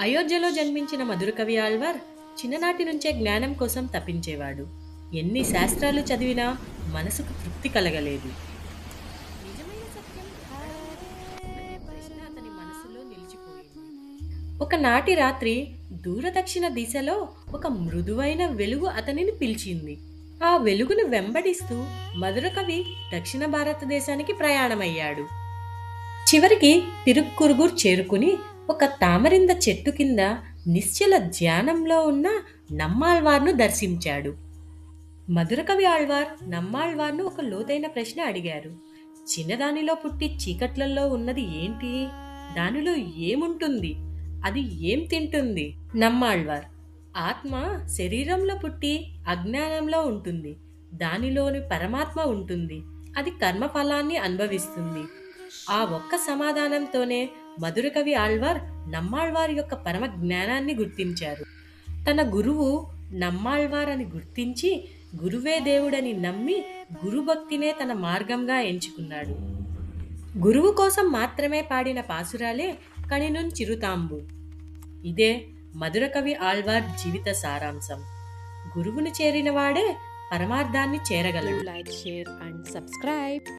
అయోధ్యలో జన్మించిన మధురకవి ఆళ్వార్ చిన్ననాటి నుంచే జ్ఞానం కోసం తప్పించేవాడు ఎన్ని శాస్త్రాలు చదివినా మనసుకు తృప్తి కలగలేదు. అతని మనసులో నిలిచిపోయింది. ఒకనాటి రాత్రి దూరదక్షిణ దిశలో ఒక మృదువైన వెలుగు అతనిని పిలిచింది. ఆ వెలుగును వెంబడిస్తూ మధురకవి దక్షిణ భారతదేశానికి ప్రయాణమయ్యాడు. చివరికి తిరుక్కురుగుర్ చేరుకుని ఒక తామరింద చెట్టు కింద నిశ్చల ధ్యానంలో ఉన్న నమ్మాళ్వార్ను దర్శించాడు. మధురకవి ఆళ్వార్ నమ్మాళ్వార్ను ఒక లోతైన ప్రశ్న అడిగారు. చిన్నదానిలో పుట్టి చీకట్లలో ఉన్నది ఏంటి? దానిలో ఏముంటుంది? అది ఏం తింటుంది? నమ్మాళ్వార్ ఆత్మ శరీరంలో పుట్టి అజ్ఞానంలో ఉంటుంది. దానిలోని పరమాత్మ ఉంటుంది. అది కర్మఫలాన్ని అనుభవిస్తుంది. ఆ ఒక్క సమాధానంతోనే మధురకవి ఆళ్వార్ నమ్మాళ్వార్ యొక్క పరమ జ్ఞానాన్ని గుర్తించారు. తన గురువు నమ్మాళ్వార్ అని గుర్తించి గురువే దేవుడని నమ్మి గురుభక్తినే తన మార్గంగా ఎంచుకున్నాడు. గురువు కోసం మాత్రమే పాడిన పాసురాలే కణినున్ చిరుతాంబు. ఇదే మధురకవి ఆళ్వార్ జీవిత సారాంశం. గురువుని చేరినవాడే పరమార్థాన్ని చేరగలడు. Like share and subscribe